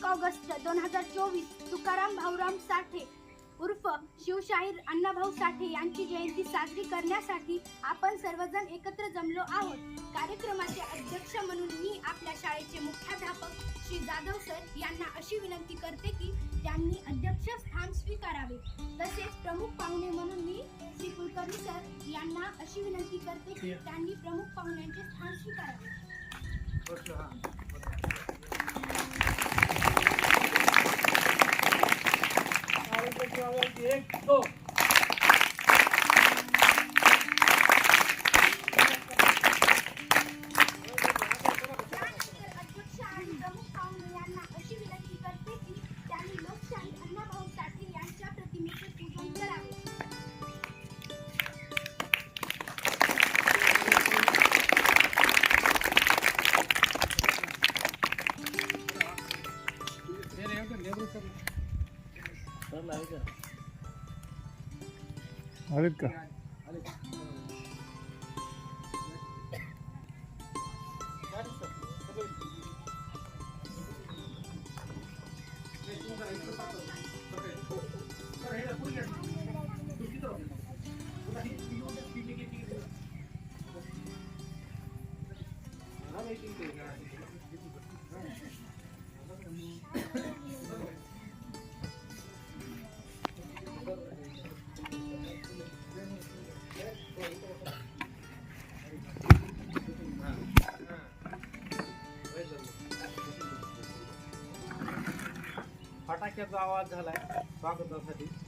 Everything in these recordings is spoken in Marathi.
एक ऑगस्ट दोन हजार चोवीस तुकाराम भाऊराम साठे उर्फ शिवशाहीर अण्णाभाऊ साठे यांची जयंती साजरी करण्यासाठी आपण सर्वजण एकत्र जमलो आहोत. कार्यक्रमाचे अध्यक्ष म्हणून मी आपल्या शाळेचे मुख्याध्यापक श्री जाधव सर यांना अशी विनंती करते की त्यांनी अध्यक्ष स्थान स्वीकारावे. तसेच प्रमुख पाहुणे म्हणून मी श्री कुलकर्णी सर यांना अशी विनंती करते की त्यांनी प्रमुख पाहुण्यांचे स्थान स्वीकारावे. एक चालेल का? फटाक्याचा आवाज आहे स्वागतासाठी.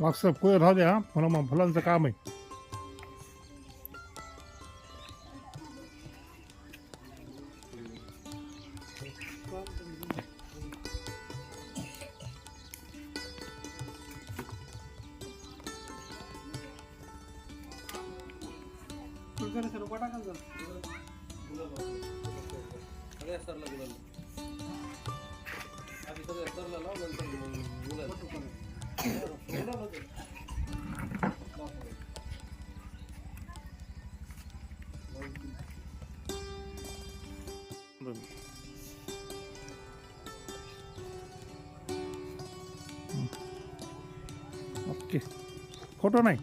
व्हॉट्सअप पुढे राहू द्या मला मग फुलांचं काम आहे सगळ्या सरला गुलाल आधी सगळ्या सरला लाव नंतर मग गुलाल गुलाल होते. ओके फोटो नाही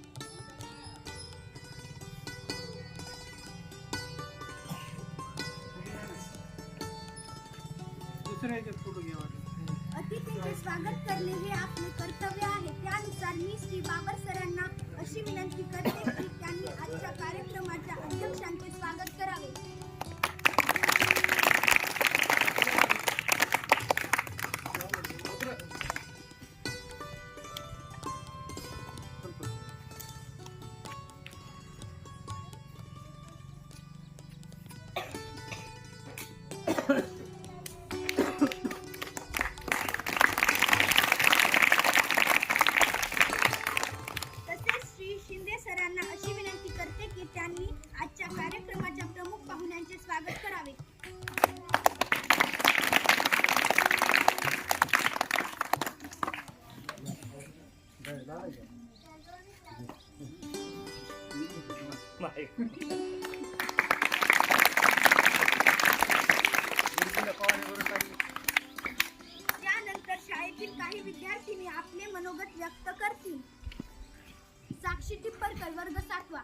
યુનિવર્સિટી પર કલવર્ગ સાતવા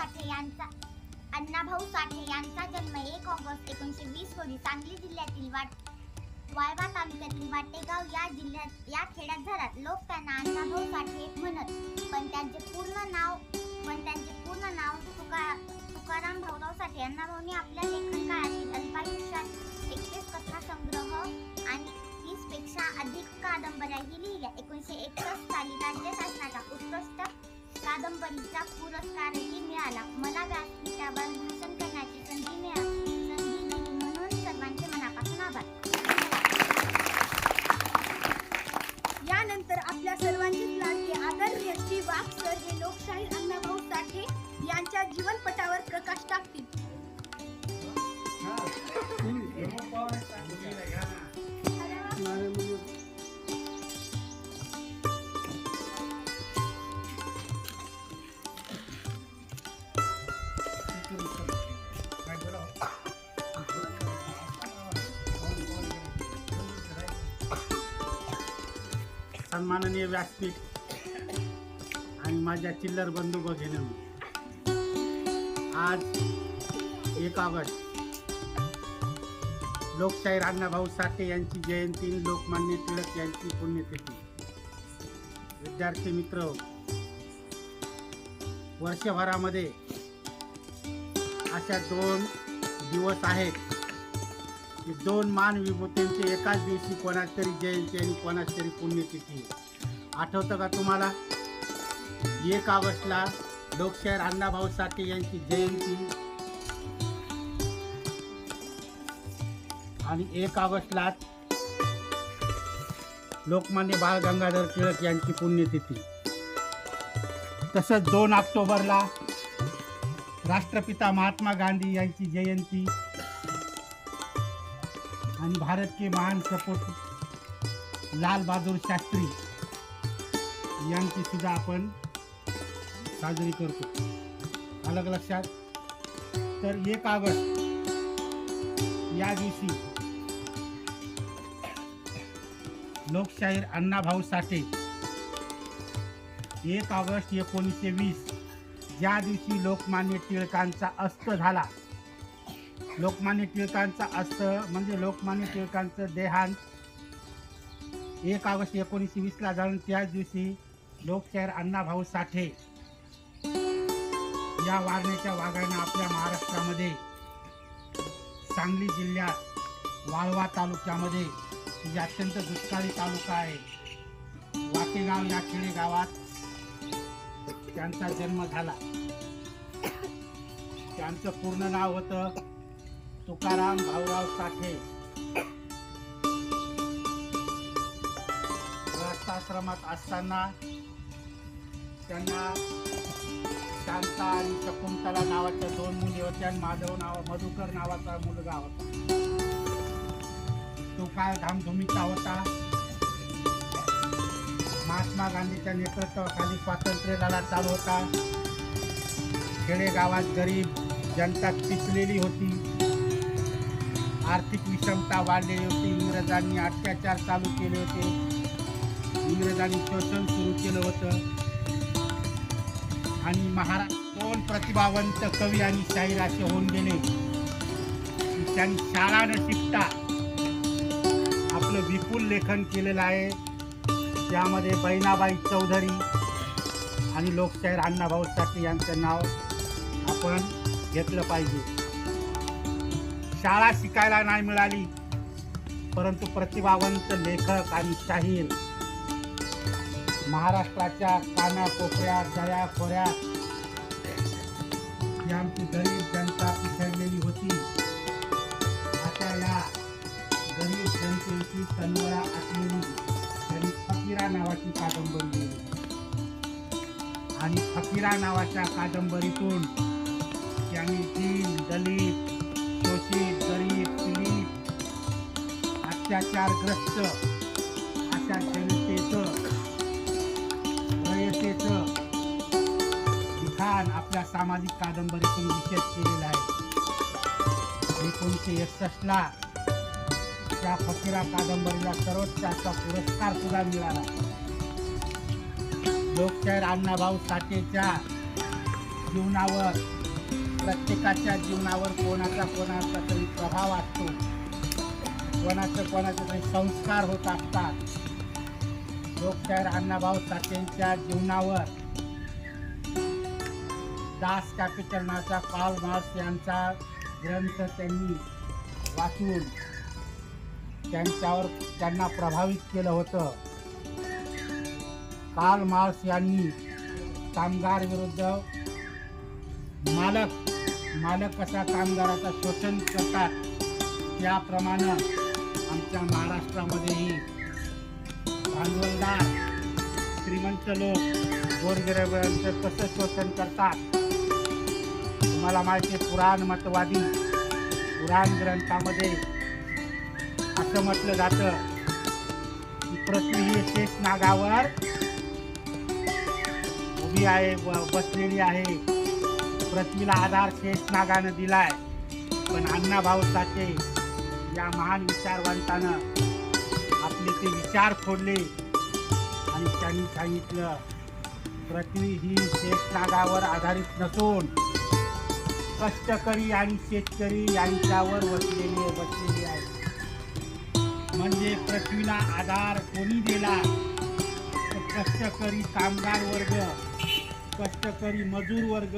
साठे यांचा अण्णाभाऊ साठे यांचा जन्म एक ऑगस्ट एकोणीसशे वीस रोजी सांगली जिल्ह्यातील वाट वाळवा तालुक्यातील वाटेगाव या जिल्ह्यात या खेड्यात झाला. लोक त्यांना अण्णाभाऊ साठे म्हणत पण त्यांचे पूर्ण नाव पण त्यांचे पूर्ण नाव तुका तुकाराम भाऊराव साठे. अण्णाभाऊंनी आपल्या लेखन काळातील अल्पायुष्यात एकवीस कथा संग्रह आणि वीसपेक्षा अधिक कादंबऱ्याही लिहिल्या. एकोणीसशे एकसष्ट साली राज्य शासनाचा उत्कृष्ट कादंबरीचा पुरस्कारही मिळाला. मला व्यासपीठावर भाषण करण्याची संधी मिळाली. संधी दिली म्हणून सर्वांचे मनापासून आभार. यानंतर आपल्या सर्वांचीच लाडके आदरणीय श्री वाघ सर हे लोकशाहीर अण्णाभाऊ साठे यांच्या जीवनपटावर प्रकाश टाकतील. माननीय व्यासपीठ आणि माझ्या चिल्लर बंधू भगिनी. आज एक ऑगस्ट. लोकशाहीर अण्णाभाऊ साठे यांची जयंती लोकमान्य टिळक यांची पुण्यतिथी. विद्यार्थी मित्र वर्षभरामध्ये अशा दोन दिवस आहेत की दोन मान विभूतींची एकाच दिवशी कोणाच तरी जयंती आणि कोणाच तरी पुण्यतिथी. आठवतं का तुम्हाला? एक ऑगस्टला लोकशाहीर अण्णाभाऊ साठे यांची जयंती. आणि एक ऑगस्टला लोकमान्य बाळ गंगाधर टिळक यांची पुण्यतिथी. तसंच दोन ऑक्टोबरला राष्ट्रपिता महात्मा गांधी यांची जयंती. आणि भारत के महान सपोर्ट लाल बहादूर शास्त्री यांची सुद्धा आपण साजरी करतो. अलग लक्षात. तर एक ऑगस्ट या दिवशी लोकशाहीर अण्णाभाऊ साठे एक ऑगस्ट एकोणीसशे वीस ज्या दिवशी लोकमान्य टिळकांचा अस्त झाला. लोकमान्य टिळकांचा अस्त म्हणजे लोकमान्य टिळकांचं देहांत एक ऑगस्ट एकोणीसशे वीसला झालं त्याच दिवशी लोकशाहीर अण्णाभाऊ साठे या वारण्याच्या वाघानं आपल्या महाराष्ट्रामध्ये सांगली जिल्ह्यात वाळवा तालुक्यामध्ये जे अत्यंत दुष्काळी तालुका आहे वाटेगाव या खेडेगावात त्यांचा जन्म झाला. त्यांचं पूर्ण नाव होतं तुकाराम भाऊराव साठे. गृहस्थाश्रमात असताना त्यांना शांता आणि शकुंतला नावाच्या दोन मुली होत्या आणि माधव नाव मधुकर नावाचा मुलगा होता. तो काय धामधुमीचा होता. महात्मा गांधीच्या नेतृत्वाखाली स्वातंत्र्य लढा चालू होता. खेडेगावात गरीब जनता पिचलेली होती. आर्थिक विषमता वाढलेली होती. इंग्रजांनी अत्याचार चालू केले होते. इंग्रजांनी शोषण सुरू केलं होतं. आणि महाराज दोन प्रतिभावंत कवी आणि शाहीर असे होऊन गेले? की त्यांनी शाळा न शिकता. आपलं विपुल लेखन केलेलं आहे. त्यामध्ये बहिणाबाई चौधरी आणि लोकशाहीर अण्णाभाऊ साठे यांचं नाव आपण घेतलं पाहिजे. शाळा शिकायला नाही मिळाली परंतु प्रतिभावंत लेखक आणि शाहीर महाराष्ट्राच्या कानाकोपऱ्या दऱ्या खोऱ्या. ही आमची गरीब जनता पिछडलेली होती. आता या गरीब जनतेची तनवळा असलेली त्यांनी फकीरा नावाची कादंबरी लिहिली. आणि फकीरा नावाच्या कादंबरीतून त्यांनी दीन दलित शोषित गरीब पीडित अत्याचारग्रस्त लिखाण आपल्या सामाजिक कादंबरीतून विशेष केलेलं आहे. एकोणीसशे एकसष्टला त्या फकीरा कादंबरीला सर्वोच्च पुरस्कार सुद्धा मिळाला. लोकशाहीर अण्णाभाऊ साठेच्या जीवनावर प्रत्येकाच्या जीवनावर कोणाचा कोणाचा तरी प्रभाव असतो. कोणाचे कोणाचे तरी संस्कार होत असतात. लोकशाहीर अण्णाभाऊ साठेंच्या जीवनावर दास कॅपिटलनाचा पाल मार्क्स यांचा ग्रंथ त्यांनी वाचून त्यांच्यावर त्यांना प्रभावित केलं होतं. कार्ल मार्क्स यांनी कामगार विरुद्ध मालक मालक कसा कामगाराचा शोषण करतात त्याप्रमाणे आमच्या महाराष्ट्रामध्येही भांडवलदार श्रीमंत लोक गोरगरिबांचं कसं शोषण करतात? तुम्हाला माहिती पुराण मतवादी पुराण ग्रंथामध्ये असं म्हटलं जातं की पृथ्वी ही शेष नागावर उभी आहे बसलेली आहे. पृथ्वीला आधार शेष नागानं दिलाय. पण अण्णाभाऊ साठे या महान विचारवंतानं आपले ते विचार फोडले आणि त्यांनी सांगितलं पृथ्वी ही शेष नागावर आधारित नसून कष्टकरी आणि शेतकरी यांच्यावर बसलेले बसलेली आहे म्हणजे पृथ्वीला आधार कोणी दिला? तर कष्टकरी कामगार वर्ग कष्टकरी मजूर वर्ग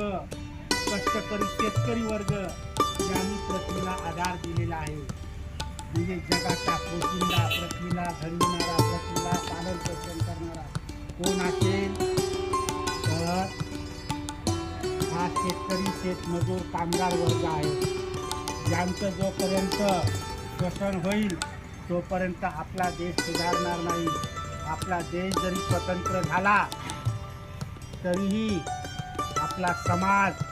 कष्टकरी शेतकरी वर्ग यांनी पृथ्वीला आधार दिलेला आहे. म्हणजे जगाचा पोशिंदा पृथ्वीला घडविणारा पृथ्वीला पालन पोषण करणारा कोण असेल? तर हा शेतकरी शेतमजूर कामगार वर्ग आहे. ज्यांचं जोपर्यंत शोषण होईल तोपर्यंत आपला देश सुधारणार नाही. आपला देश जरी स्वतंत्र झाला तरीही आपला समाज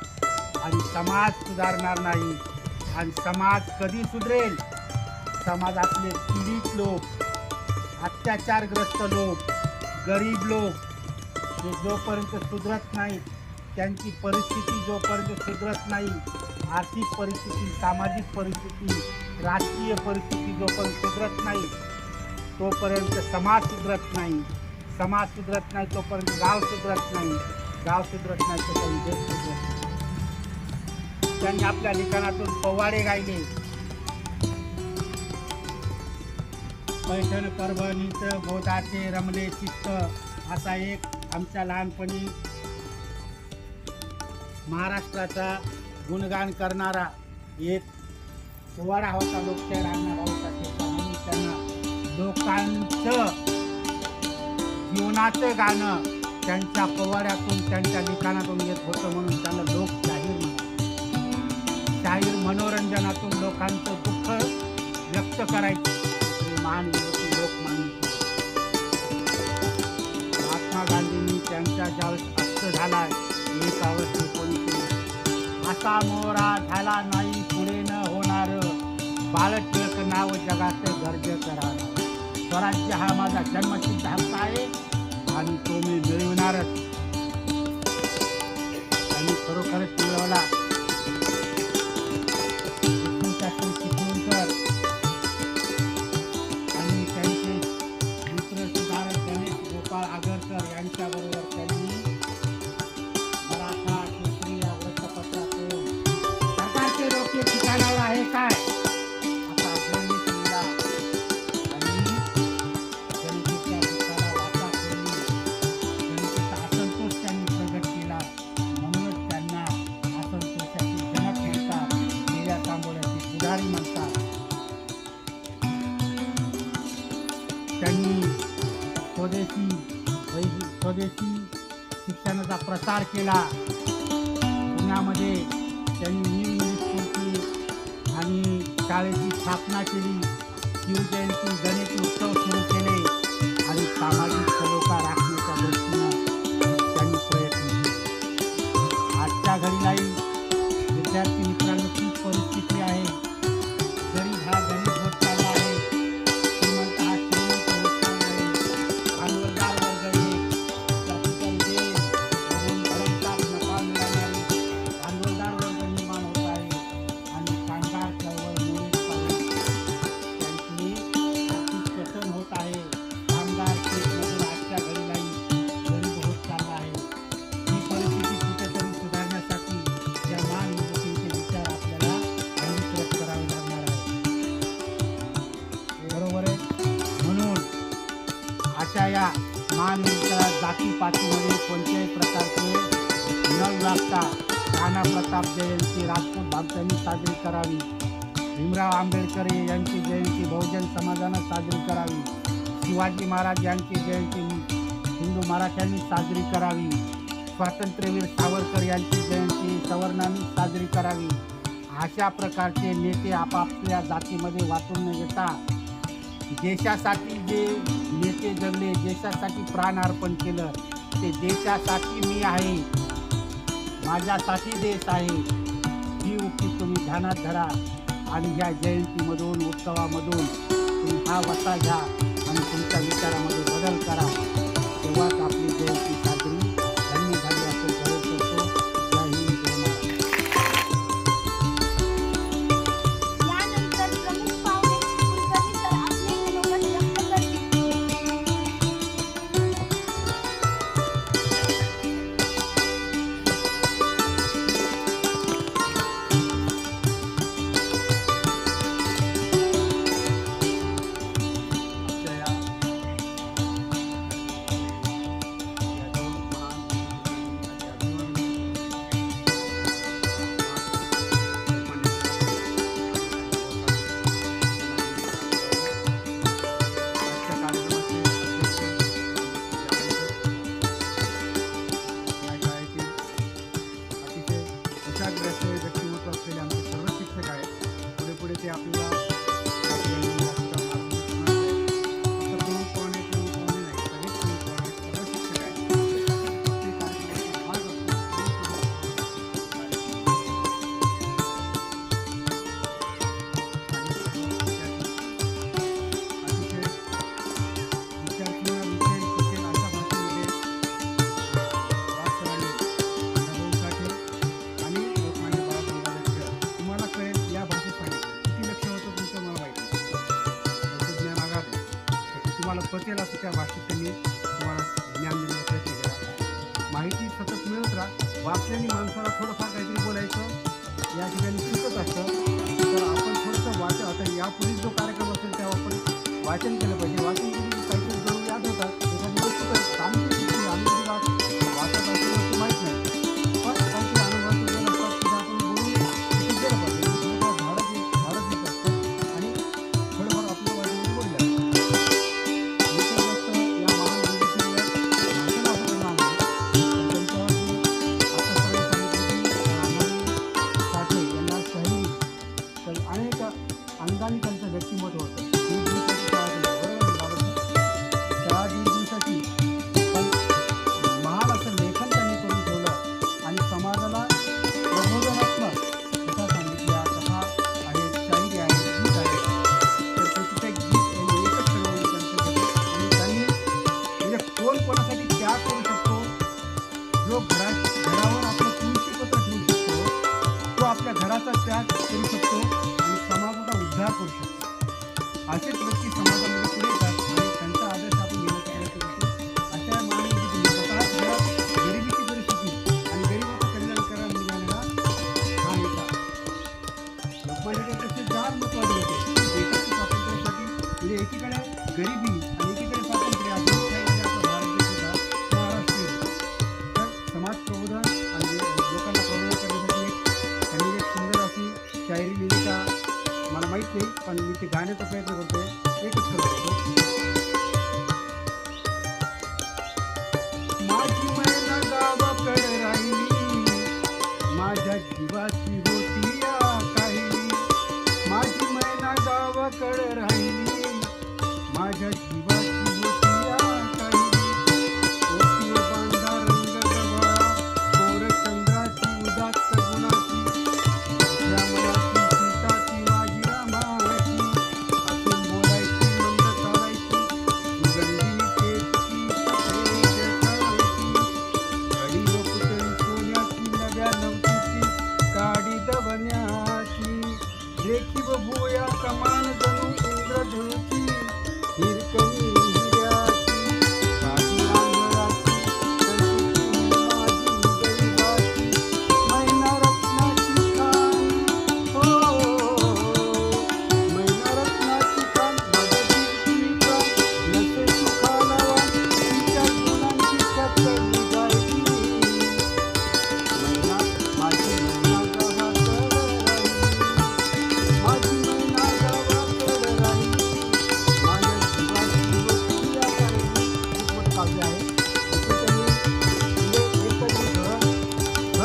आणि समाज सुधारणार नाही. आणि समाज कधी सुधरेल? समाजातले पीडित लोक अत्याचारग्रस्त लोक गरीब लोक जोपर्यंत सुधरत नाहीत त्यांची परिस्थिती जोपर्यंत सुधरत नाही आर्थिक परिस्थिती सामाजिक परिस्थिती राजकीय परिस्थिती जोपर्यंत सुधरत नाही तोपर्यंत समाज सुधरत नाही. समाज सुधरत नाही तोपर्यंत गाव सुधरत नाही. गाव सुधरत नाही तोपर्यंत देश सुधरत नाही. त्यांनी आपल्या लिखाणातून पोवाडे गायले. पैठण परभणीचं बोधाचे रमले चित्त असा एक आमच्या लहानपणी महाराष्ट्राचा गुणगान करणारा एक पोवाडा होता लोकशाहीर अण्णाभाऊ होता म्हणून त्यांना लोकांचं जीवनाचं गाणं त्यांच्या पोवाड्यातून त्यांच्या लिखाणातून येत होतं म्हणून त्यांना लोकशाहीर म्हणतात. मनोरंजनातून लोकांचं दुःख व्यक्त करायचं. महान युवती लोकमान्य असा मोरा झाला नाही पुढे न होणार? बालटिळक नाव जगात गर्ज करा स्वराज्य हा माझा जन्मसिद्ध हक्क आहे आणि तो मी मिळवणारच. आणि खरोखरच मिळवला. पुढारी म्हणतात. त्यांनी स्वदेशी स्वदेशी शिक्षणाचा प्रसार केला. पुण्यामध्ये त्यांनी न्यू इंग्लिश स्कूलची आणि शाळेची स्थापना केली. शिवजयंती गणेश उत्सव सुरू केले आणि सामाजिक सलोखा राखण्याच्या दृष्टीने युवतीला जातीपातीमध्ये कोणत्याही प्रकारचे न लागता राणा प्रताप जयंती राजपूत भामत्यांनी साजरी करावी. भीमराव आंबेडकर यांची जयंती बहुजन समाजानं साजरी करावी. शिवाजी महाराज यांची जयंती हिंदू मराठ्यांनी साजरी करावी. स्वातंत्र्यवीर सावरकर यांची जयंती सवर्णांनी साजरी करावी. अशा प्रकारचे नेते आपापल्या जातीमध्ये वाटून न येता देशासाठी जे नेते जगले देशासाठी प्राण अर्पण केलं ते देशासाठी मी आहे. माझ्यासाठी देश आहे. ही उक्ती तुम्ही ध्यानात धरा आणि ह्या जयंतीमधून उत्सवामधून तुम्ही हा वसा घ्या आणि तुमच्या विचारामध्ये बदल करा. पुढे पुढे केला तुम्हाला त्या भाषेत त्यांनी तुम्हाला ज्ञान देण्याचा प्रयत्न केला माहिती सतत मिळत राहा. वाचल्याने माणसाला थोडंफार काहीतरी बोलायचं या ठिकाणी सुचत असतं. तर आपण थोडंसं वाचन आता यापूर्वी जो कार्यक्रम असेल तेव्हा आपण वाचन केलं पाहिजे. वाचन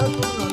Thank you.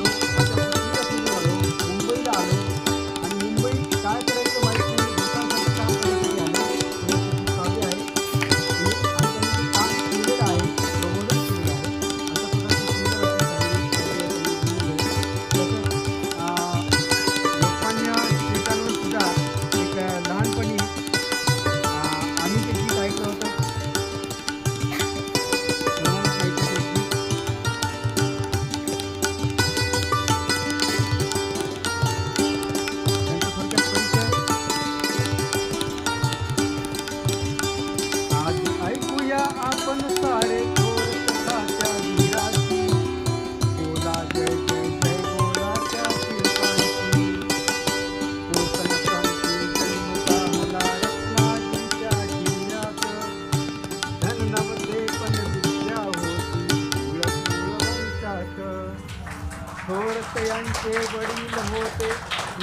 त्यांचे वडील होते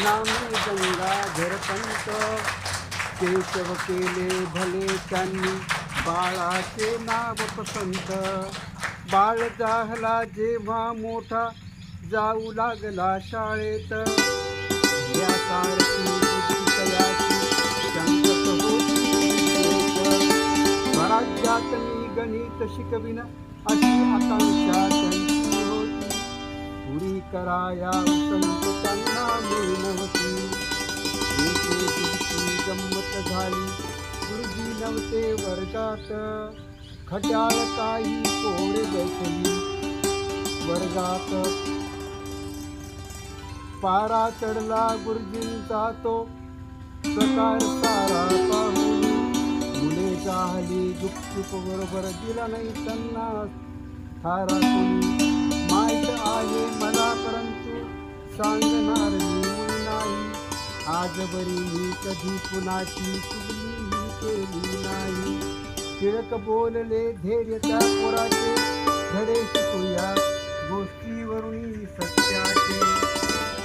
नामी गंगाधर पंत केशव केले भले त्यांनी बाळाचे नाव पसंत. बाळ जाहला जेव्हा मोठा जाऊ लागला शाळेत. राज्यात मी गणित शिकविना अशी आकांक्षा पुरी कराया संत त्यांना मिळवती गंमत झाली. गुरुजी नव्हते वर्गात. खट्याळ काही कोरे बसली वर्गात पारा चढला गुरुजींचा तो. प्रकार सारा पाहून मुले चाहली गुपचूप बरोबर दिला नाही त्यांना. थारा कोणी आहे मला परंतु सांगणार नाही. आज बरी मी कधी कुणाची चुगली केली नाही. टिळक बोलले धैर्यता पोराचे धडे शिकूया गोष्टीवरून सत्याचे.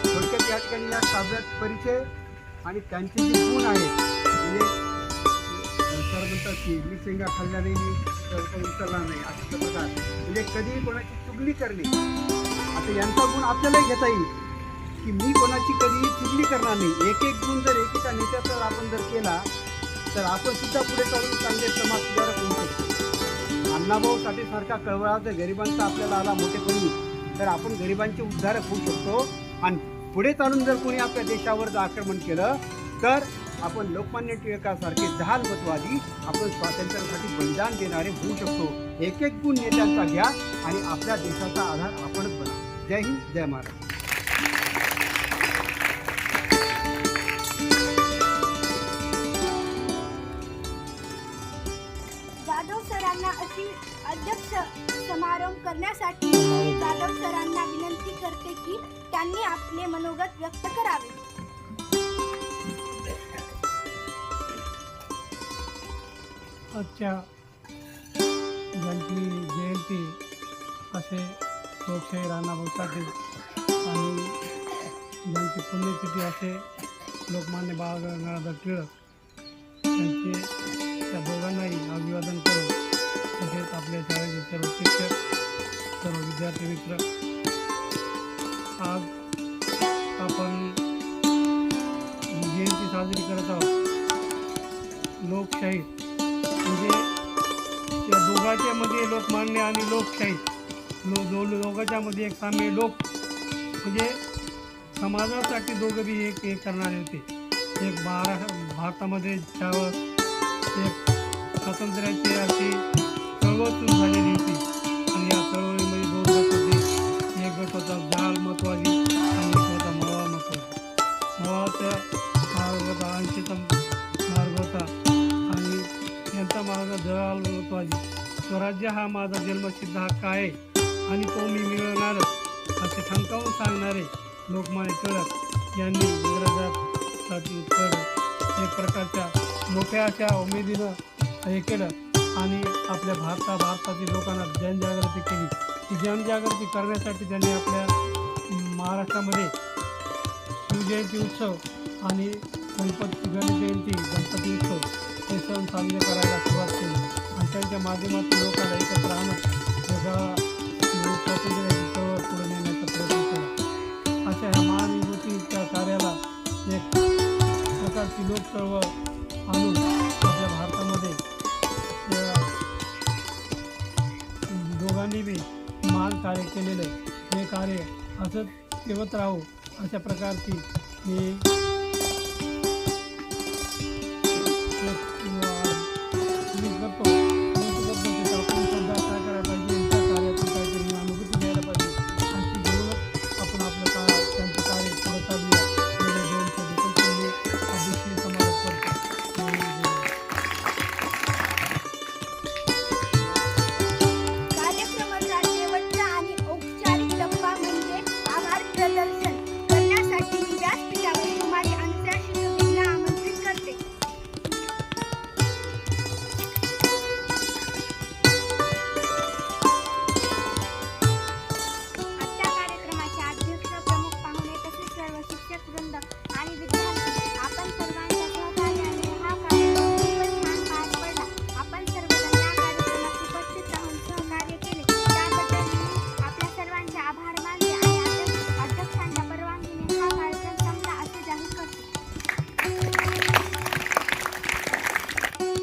थोडक्यात या ठिकाणी या काव्यात परिचय आणि त्यांचे जे गुण आहेत म्हणजे सर म्हणतात की मी शेंगा खाल्ल्या नाही मी उचलला नाही असं म्हणजे कधीही कोणाची चुगली करणे आता यांचा गुण आपल्यालाही घेता येईल. की मी कोणाची कधी चुकली करणार नाही. एक एक गुण जर एकेका नेत्याचा आपण जर केला तर आपण सुद्धा पुढे चालून चांगले समाज सुधारक होऊ शकतो. अण्णाभाऊ साठेसारखा कळवळा जर गरिबांचा आपल्याला आला मोठेपणी तर आपण गरिबांचे उद्धारक होऊ शकतो. आणि पुढे चालून जर कोणी आपल्या देशावर जर आक्रमण केलं तर आपण लोकमान्य टिळकासारखे जहालमतवादी आपण स्वातंत्र्यासाठी बलिदान देणारे होऊ शकतो. एक एक गुण नेत्यांचा घ्या आणि आपल्या देशाचा आधार आपण जय हिंद जय महाराज जाधव सरांना अशी अध्यक्ष समारंभ करण्यासाठी जाधव सरांना विनंती करते की त्यांनी आपले मनोगत व्यक्त करावे. आजच्या ज्यांची जयंती असे लोकशाही राणाभाऊ साठे आणि ज्यांची पुण्यतिथी असे लोकमान्य बाळ गंगाधर टिळक त्यांचे त्या दोघांनाही अभिवादन करून तसेच आपल्या शाळेचे सर्व शिक्षक सर्व विद्यार्थी मित्र आज आपण जयंती साजरी करत आहोत. लोकशाही म्हणजे त्या दोघांच्यामध्ये लोकमान्य आणि लोकशाही लोक दो दोघांच्यामध्ये एक साम्य लोक म्हणजे समाजासाठी दोघं बी एक हे करणारे होते. एक महाराष्ट्र भारतामध्ये त्यावर एक स्वातंत्र्याची अशी चळवळ सुरू झालेली होती. आणि या चळवळीमध्ये दोन गट होते एक गट होता जहाल महत्वादी आणि एक होता मवा महत्वादी मवाचा मार्ग होता ऐंशीचा मार्ग होता आणि यांचा मार्ग जळाल महत्वादी स्वराज्य हा माझा जन्मसिद्ध हक्क आहे. आणि तो मी मिळवणारच असे ठणकावून सांगणारे लोकमान्य टिळक यांनी इंग्रजासाठी उत्तर एक प्रकारच्या मोठ्या अशा उमेदीनं हे केलं. आणि आपल्या भारता भारतातील लोकांना जनजागृती केली. ती जनजागृती करण्यासाठी त्यांनी आपल्या महाराष्ट्रामध्ये शिवजयंती उत्सव आणि गणपती गणेश जयंती गणपती उत्सव हे सण साजरे करायला सुरुवात केली. आणि त्यांच्या माध्यमातून लोकांना एकत्र आणत पुढे नेण्याचा प्रयत्न केला अशा ह्या कार्याला एक प्रकारची लोक चळवळ आणून आपल्या भारतामध्ये दोघांनी बी महान कार्य केलेलं हे कार्य असंच ठेवत राहू अशा प्रकारची मी